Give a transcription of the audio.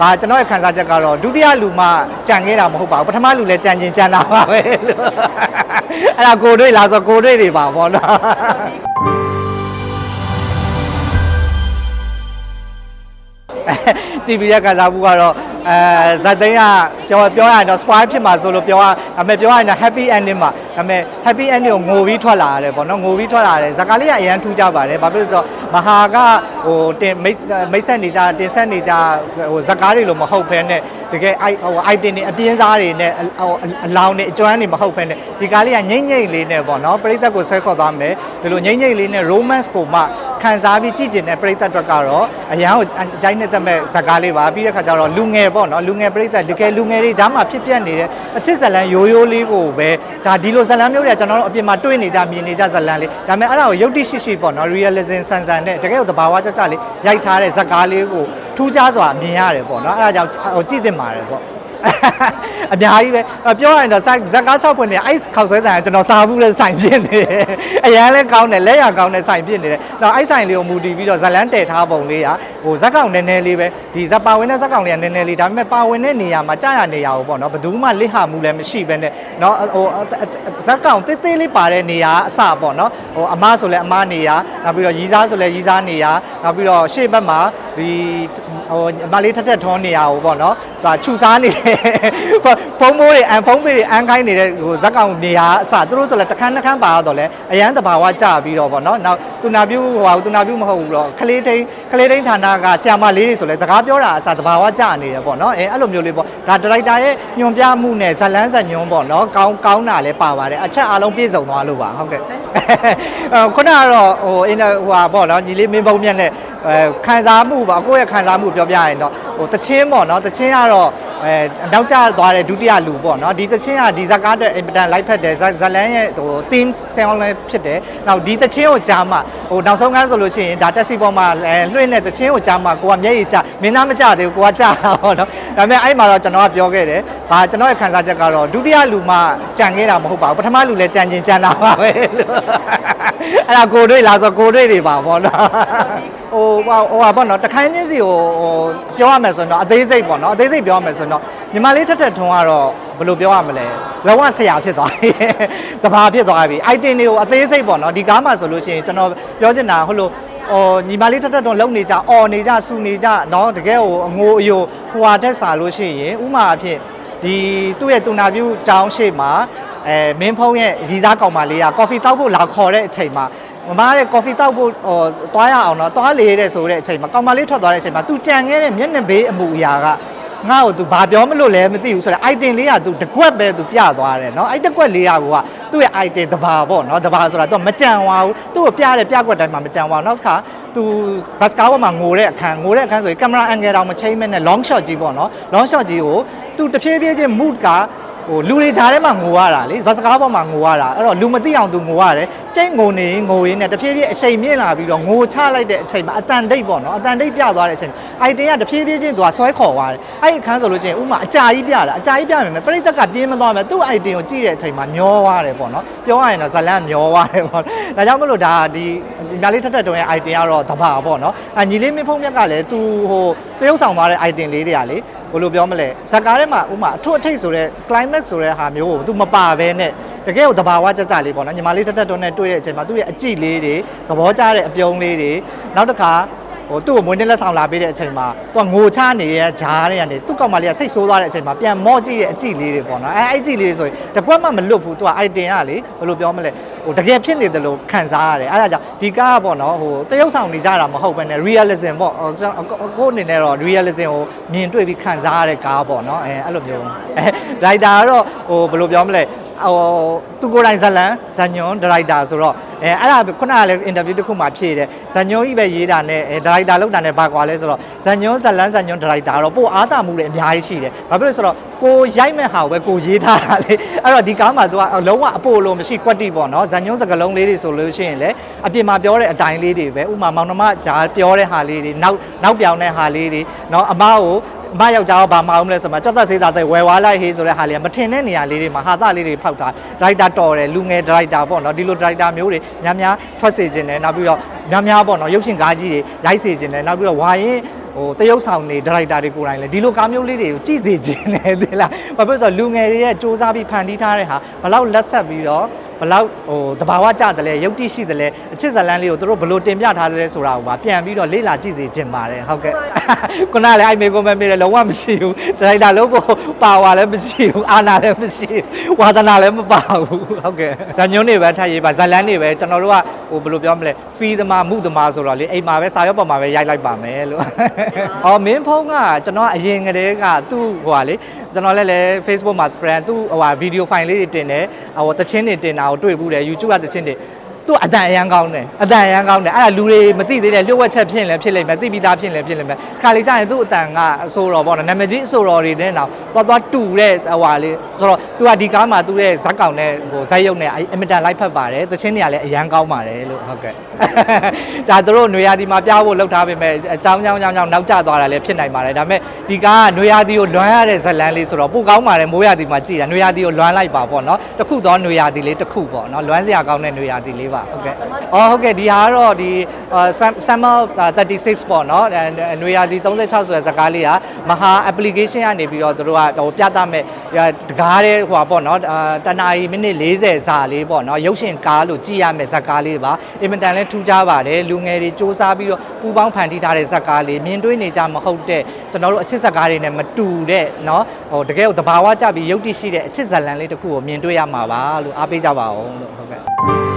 ဘာကျွန်တော်ရဲ့ခံစားချက်ကတော့ဒုတိယလူမှကြံခဲ့တာမဟုတ်ပါဘူးပထမလူလည်းကြံကျင်ကြံတာပါပဲလို့အဲ့ဒါကိုတွေ့လားဆိုကိုတွေ့တွေပါဗောနော်ကြည့်ပြီးတဲ့ခံစားမှုကတော့ အဲဇတ်သိန်းကပြောပြောရရင်တော့ spoil ဖြစ်မှာဆိုလို့ပြောရဒါပေမဲ့ပြောရရင်တော့ happy ending မှာဒါပေမဲ့ happy ending ကိုငိုပြီးထွက်လာရတယ်ပေါ့နော်ငိုပြီးထွက်လာတယ်ဇာကာလေးကအရန်ထူးကြပါတယ်ဘာဖြစ်လို့လဲဆိုတော့မဟာကဟိုတင်မိတ်မိတ်ဆက်နေကြတင်ဆက်နေကြဟိုဇာကားတွေလို့မဟုတ်ဘဲနဲ့တကယ်အိုက်ဟို item တွေအပြင်းစားတွေနဲ့ဟိုအလောင်းတွေအကျွမ်းတွေမဟုတ်ဘဲနဲ့ဒီကားလေးကငိမ့်ငိမ့်လေးနဲ့ပေါ့နော်ပရိသတ်ကိုဆွဲခေါ်သွားမယ်ဒီလိုငိမ့်ငိမ့်လေးနဲ့ romance ကိုမှ ခံစားပြီးကြည့်ကျင်တဲ့ပရိသတ်တွေကတော့အရန်ကိုအကြိုက်နေတဲ့မဲ့ဇာကားလေးပါပြီးတဲ့ခါကျတော့လူငယ်ပေါ့နော်လူငယ်ပရိသတ်တကယ်လူငယ်တွေကြားမှာဖြစ်ပျက်နေတဲ့အချစ်ဇလန်ရိုးရိုးလေးကိုပဲဒါဒီလိုဇလန်မျိုးတွေကကျွန်တော်တို့အပြင်မှာတွေ့နေကြမြင်နေကြဇလန်လေးဒါပေမဲ့အဲ့ဒါကိုယုတ်တိရှိရှိပေါ့နော် realism ဆန်ဆန်နဲ့တကယ်ကိုတဘာဝကြကြလေးရိုက်ထားတဲ့ဇာကားလေးကိုထူးခြားစွာမြင်ရတယ်ပေါ့နော်အဲ့ဒါကြောင့်ဟိုကြည့်တင်ပါတယ်ပေါ့ အများကြီးပဲအဲ့ပြောရရင်တော့ဇက်ကားဆောက်ဖွင့်နေ ice ခောက်ဆွဲဆိုင်ကကျွန်တော်စားဘူးတဲ့ဆိုင်ဖြစ်နေတယ်အရန်လဲကောင်းတယ်လက်ရကောင်းတဲ့ဆိုင်ဖြစ်နေတယ်တော့ ice ဆိုင်လေးကိုမူတည်ပြီးတော့ဇလန်းတည်ထားပုံလေးอ่ะဟိုဇက်ကောင်နည်းနည်းလေးပဲဒီဇက်ပါဝင်တဲ့ဇက်ကောင်လေးကနည်းနည်းလေးဒါပေမဲ့ပါဝင်တဲ့နေရာမှာကြာရနေရအောင်ပေါ့နော်ဘယ်သူမှလစ်ဟာမှုလည်းမရှိပဲနဲ့เนาะဟိုဇက်ကောင်တေးသေးလေးပါတဲ့နေရာအစပေါ့နော်ဟိုအမဆိုလဲအမနေရာနောက်ပြီးတော့ရီစားဆိုလဲရီစားနေရာနောက်ပြီးတော့ရှေ့ဘက်မှာဒီဟိုအမလေးထက်ထက်ထွန်းနေရာဟိုပေါ့နော်ဒါခြူစားနေတယ် ဲ့ဖုံးမိုးတွေအန်ဖုံးပေတွေအန်ခိုင်းနေတဲ့ဟိုဇက်ကောင်နေရာအစသူတို့ဆိုလဲတခန်းတစ်ခန်းပါတော့လဲအရန်တဘာဝကြပြီးတော့ပေါ့နော်နောက်တူနာပြူဟိုဟာတူနာပြူမဟုတ်ဘူးတော့ခလေးတိန်ခလေးတိန်ဌာနကဆ iam လေးတွေဆိုလဲစကားပြောတာအစတဘာဝကြနေတယ်ပေါ့နော်အဲအဲ့လိုမျိုးလေးပေါ့ဒါဒရိုက်တာရဲ့ညွန်ပြမှုနဲ့ဇလန်းဇညွန်ပေါ့နော်ကောင်းကောင်းတာလည်းပါပါတယ်အချက်အားလုံးပြည့်စုံသွားလို့ပါဟုတ်ကဲ့အဲခုနကတော့ဟိုအင်းဟိုဟာပေါ့နော်ညီလေးမင်းပုံမြတ်နဲ့အဲခံစားမှုပါကိုယ့်ရဲ့ခံစားမှုပြောပြရင်တော့ဟိုတချင်းပေါ့နော်တချင်းကတော့ အဲနောက်ကျသွားတဲ့ဒုတိယလူပေါ့နော်ဒီတချင်းကဒီဇက်ကားအတွက်အင်ပတန်လိုက်ဖက်တယ်ဇက်ဇလန်ရဲ့ဟို theme sound လည်းဖြစ်တယ်နောက်ဒီတချင်းကိုကြားမှဟိုနောက်ဆုံးကန်းဆိုလို့ရှိရင်ဒါတက်စီပေါ်မှာအဲလွှင့်တဲ့တချင်းကိုကြားမှကိုကမျက်ရည်ကျမင်းသားမကျသေးဘူးကိုကကျတာပေါ့နော်ဒါပေမဲ့အဲ့မှာတော့ကျွန်တော်ကပြောခဲ့တယ်ဘာကျွန်တော်ရဲ့ခံစားချက်ကတော့ဒုတိယလူမှကြံခဲ့တာမဟုတ်ပါဘူးပထမလူလည်းကြံကျင်ကြံတာပါပဲလို့အဲ့ဒါကိုတွေ့လားဆိုကိုတွေ့တွေပါဗောနော်ဟိုဟိုဟိုပါဗောနော်တခိုင်းချင်းစီကိုဟိုပြောရမယ်ဆိုရင်တော့အသေးစိတ်ဗောနော်အသေးစိတ်ပြောရမယ်ဆိုရင်တော့ညီမလေးထက်ထက်ထွန်းကတော့ဘယ်လိုပြောရမလဲလောကဆရာဖြစ်သွားပြီတဘာဖြစ်သွားပြီ item တွေကိုအသေးစိတ်ဗောနော်ဒီကားမှာဆိုလို့ရှိရင်ကျွန်တော်ပြောချင်တာဟိုလိုဟိုညီမလေးထက်ထက်ထွန်းလုံနေကြအော်နေကြစူနေကြเนาะတကယ်ဟိုအငိုအယိုဟိုဟာတက်စာလို့ရှိရင်ဥမာအဖြစ်ဒီသူ့ရဲ့တူနာပြူចောင်းရှိမှာအဲမင်းဖုံးရဲ့ရီစားကောင်မလေးကကော်ဖီတောက်ဖို့လာခေါ်တဲ့အချိန်မှာ မမတဲ့ coffee တောက်ဖို့ဟိုတွားရအောင်တော့တွားလေတဲ့ဆိုတဲ့အချိန်မှာကောင်မလေးထွက်သွားတဲ့အချိန်မှာ तू ကြံခဲ့တဲ့မျက်နှာဘေးအမူအရာက ငါ့ကို तू ဘာပြောမလို့လဲမသိဘူးဆိုတော့ item လေးက तू တကွက်ပဲ तू ပြသွားတယ်เนาะအဲ့တကွက်လေးကကသူ့ရဲ့ item တဘာပေါ့เนาะတဘာဆိုတာ तू မကြံသွားဘူးသူ့ကိုပြတဲ့ပြကွက်တိုင်းမှာမကြံသွားဘူးနောက်တစ်ခါ तू ဘတ်စကားပေါ်မှာငိုတဲ့အခန်းငိုတဲ့အခန်းဆိုရင်ကင်မရာ angle တောင်မချိန်မဲ့နဲ့ long shot ကြီးပေါ့เนาะ long shot ကြီးကို तू တဖြည်းဖြည်းချင်း mood က ဟိုလူတွေကြားထဲမှာငိုရတာလေဘတ်စကားပေါ်မှာငိုရတာအဲ့တော့လူမသိအောင်သူငိုရတယ်ကြိတ်ငိုနေရင်ငိုရင်းနဲ့တဖြည်းဖြည်းအချိန်မြင့်လာပြီးတော့ငိုချလိုက်တဲ့အချိန်မှာအတန်တိတ်ပေါ့နော်အတန်တိတ်ပြသွားတဲ့အချိန်အိုက်တင်ကတဖြည်းဖြည်းချင်းသူကဆွဲခေါ်သွားတယ်အဲ့ဒီအခန်းဆိုလို့ချင်းဥမာအကြာကြီးပြတာအကြာကြီးပြမယ်မယ်ပြိတ္တကပြင်းမသွားမယ်သူ့အိုက်တင်ကိုကြည့်တဲ့အချိန်မှာမျောသွားတယ်ပေါ့နော်ပြောရရင်တော့ဇလန်မျောသွားတယ်ပေါ့ဒါကြောင့်မလို့ဒါဒီဒီညာလေးထက်ထက်တုံးရဲ့အိုက်တင်ကတော့တဘာပေါ့နော်အညီလေးမင်းဖုံးမြက်ကလည်းသူဟိုတရုပ်ဆောင်သွားတဲ့အိုက်တင်လေးတွေကလေဘယ်လိုပြောမလဲဇက်ကားထဲမှာဥမာအထွတ်အထိပ်ဆိုတဲ့ climax ဆိုတဲ့ဟာမျိုးကိုသူမပါဘဲနဲ့တကယ်ကိုတဘာဝကြကြလေးပေါ့နော်ညီမလေးတက်တက်တွန်းနဲ့တွေ့တဲ့အချိန်မှာသူ့ရဲ့အကြည့်လေးတွေသဘောကျတဲ့အပြုံးလေးတွေနောက်တစ်ခါ ဟိုသူ့ကိုမွေးနေ့လက်ဆောင်လာပေးတဲ့အချိန်မှာသူကငိုချနေရဂျားတွေကနေသူ့ကောင်မလေးကစိတ်ဆိုးသွားတဲ့အချိန်မှာပြန်မော့ကြည့်တဲ့အကြည့်လေးတွေပေါ့နော်အဲအဲ့အကြည့်လေးတွေဆိုရင်တကွက်မှမလွတ်ဘူးသူက item ကလေဘယ်လိုပြောမလဲဟိုတကယ်ဖြစ်နေတယ်လို့ခံစားရတယ်အဲဒါကြောင့်ဒီကားကပေါ့နော်ဟိုတရုပ်ဆောင်နေကြတာမဟုတ်ဘဲနဲ့ realism ပေါ့ဟိုကိုယ့်အနေနဲ့တော့ realism ကိုမြင်တွေ့ပြီးခံစားရတဲ့ကားပေါ့နော်အဲအဲ့လိုမျိုးအဲ writer ကတော့ဟိုဘယ်လိုပြောမလဲ ဟိုသူကိုယ်တိုင်ဇလန်ဇညွန်ဒါရိုက်တာဆိုတော့အဲအဲ့ဒါခုနကလည်း interview တစ်ခုမှဖြည့်တယ်ဇညွန်ကြီးပဲရေးတာနဲ့အဲဒါရိုက်တာလောက်တာနဲ့ဘာကွာလဲဆိုတော့ဇညွန်ဇလန်ဇညွန်ဒါရိုက်တာတော့ပို့အားတာမှုတွေအများကြီးရှိတယ်ဘာဖြစ်လို့လဲဆိုတော့ကိုရိုက်မဲ့ဟာကိုပဲကိုရေးထားတာလေအဲ့တော့ဒီကားမှာသူကလုံးဝအပိုလိုမရှိကွက်တိပေါ့နော်ဇညွန်စကလုံးလေးတွေဆိုလို့ရှိရင်လည်းအပြင်မှာပြောတဲ့အတိုင်းလေးတွေပဲဥမာမောင်နှမဂျာပြောတဲ့ဟာလေးတွေနောက်နောက်ပြောင်တဲ့ဟာလေးတွေနော်အမကို မယောက်ျားကဘာမအောင်မလဲဆိုမှကြောက်သက်စေးသားတဲ့ဝယ်ဝါလိုက်ဟေးဆိုတဲ့ဟာလေးကမထင်တဲ့နေရာလေးတွေမှာဟာသလေးတွေဖောက်တာဒရိုက်တာတော်တယ်လူငယ်ဒရိုက်တာပေါ့နော်ဒီလိုဒရိုက်တာမျိုးတွေများများထွက်စေခြင်းတယ်နောက်ပြီးတော့များများပေါ့နော်ရုပ်ရှင်ကားကြီးတွေရိုက်စေခြင်းတယ်နောက်ပြီးတော့ဝါရင်ဟဟိုတရုပ်ဆောင်တွေဒါရိုက်တာတွေကိုယ်တိုင်လည်းဒီလိုကားမျိုးလေးတွေကိုကြည့်စေခြင်းနဲ့သိလားဘာဖြစ်လို့လဲဆိုတော့လူငယ်တွေရဲ့စူးစမ်းပြီးဖန်တီးထားတဲ့ဟာဘလောက်လက်ဆက်ပြီးတော့ ဘလောက်ဟိုတဘာဝကြတယ်လဲရုပ်တိရှိတယ်လဲအချစ်ဇလန်းလေးကိုသူတို့ဘလို့တင်ပြထားတယ်လဲဆိုတာကိုပါပြန်ပြီးတော့လေ့လာကြည့်စေခြင်းပါတယ်ဟုတ်ကဲ့ခုနကလည်းအိုက်မေကွန်မမေးတယ်လုံးဝမရှိဘူးဒါရိုက်တာလုံးဖို့ပါဝါလည်းမရှိဘူးအာနာလည်းမရှိဘူးဝါသနာလည်းမပါဘူးဟုတ်ကဲ့ဇာညွန်းတွေပဲထပ်ရေးပါဇလန်းတွေပဲကျွန်တော်တို့က ဟိုဘယ်လိုပြောမလဲဖီးသမားမှုသမားဆိုတော့လေအိမ်မှာပဲစာရွက်ပေါ်မှာပဲရိုက်လိုက်ပါမယ်လို့အော်မင်းဖုန်းကကျွန်တော်အရင်ကတည်းကသူ့ဟိုဟာလေကျွန်တော်လည်းလည်း Facebook မှာ friend သူ့ဟိုဟာဗီဒီယိုဖိုင်လေးတွေတင်တယ်ဟိုတချင်းတွေတင်တာကိုတွေ့ဘူးတယ် YouTube ကတချင်းတွေ သူ့အတန်အရန်ကောင်းတယ်အတန်အရန်ကောင်းတယ်အဲ့ဒါလူတွေမသိသေးတဲ့လျှို့ဝှက်ချက်ဖြစ်ရင်လည်းဖြစ်လိမ့်မယ်သိပြီးသားဖြစ်ရင်လည်းဖြစ်လိမ့်မယ်ခါလေးကြာရင်သူ့အတန်ကအဆိုတော်ပေါ့နော်နာမည်ကြီးအဆိုတော်တွေနဲ့တော့သွားသွားတူတဲ့ဟိုဟာလေးဆိုတော့သူကဒီကားမှာသူ့ရဲ့ဇက်ကောင်နဲ့ဟိုဇက်ရုပ်နဲ့အင်မတန်လိုက်ဖက်ပါတယ်တချင်းတွေကလည်းအရန်ကောင်းပါတယ်လို့ဟုတ်ကဲ့ ဒါသူတို့ຫນွေရာသီမှာပြဖို့လှုပ်ထားပေမဲ့အကြောင်းကြောင်းကြောင်းကြောင်းနောက်ကျသွားတာလည်းဖြစ်နိုင်ပါတယ်ဒါပေမဲ့ဒီကားကຫນွေရာသီကိုလွမ်းရတဲ့ဇတ်လန်းလေးဆိုတော့ပိုကောင်းပါတယ်မိုးရာသီမှာကြည်တာຫນွေရာသီကိုလွမ်းလိုက်ပါပေါ့နော်တစ်ခုသောຫນွေရာသီလေးတစ်ခုပေါ့နော်လွမ်းစရာကောင်းတဲ့ຫນွေရာသီလေးပါ ါဟုတ်ကဲ့အော်ဟုတ်ကဲ့ဒီဟာကတော့ဒီ summer 36ပေါ့နော်အဲຫນွေရာသီ36ဆိုတဲ့ဇာတ်ကားလေးကမဟာ application ကနေပြီးတော့သူတို့ကဟိုပြသမဲ့တကားတဲ့ဟိုပါပေါ့နော်အာတနာရီမိနစ်40စာလေးပေါ့နော်ရုပ်ရှင်ကားလို့ကြည့်ရမယ်ဇာတ်ကားလေးပါအင်မတန်လဲထူးခြားပါတယ်လူငယ်တွေစူးစမ်းပြီးတော့ပူပေါင်းဖန်တီးထားတဲ့ဇာတ်ကားလေးမြင်တွေ့နေကြမဟုတ်တဲ့ကျွန်တော်တို့အချစ်ဇာတ်ကားတွေနဲ့မတူတဲ့နော်ဟိုတကယ်ကိုတဘာဝကြပြီးရုပ်တည်ရှိတဲ့အချစ်ဇာတ်လန်လေးတစ်ခုကိုမြင်တွေ့ရမှာပါလို့အားပေးကြပါအောင်လို့ဟုတ်ကဲ့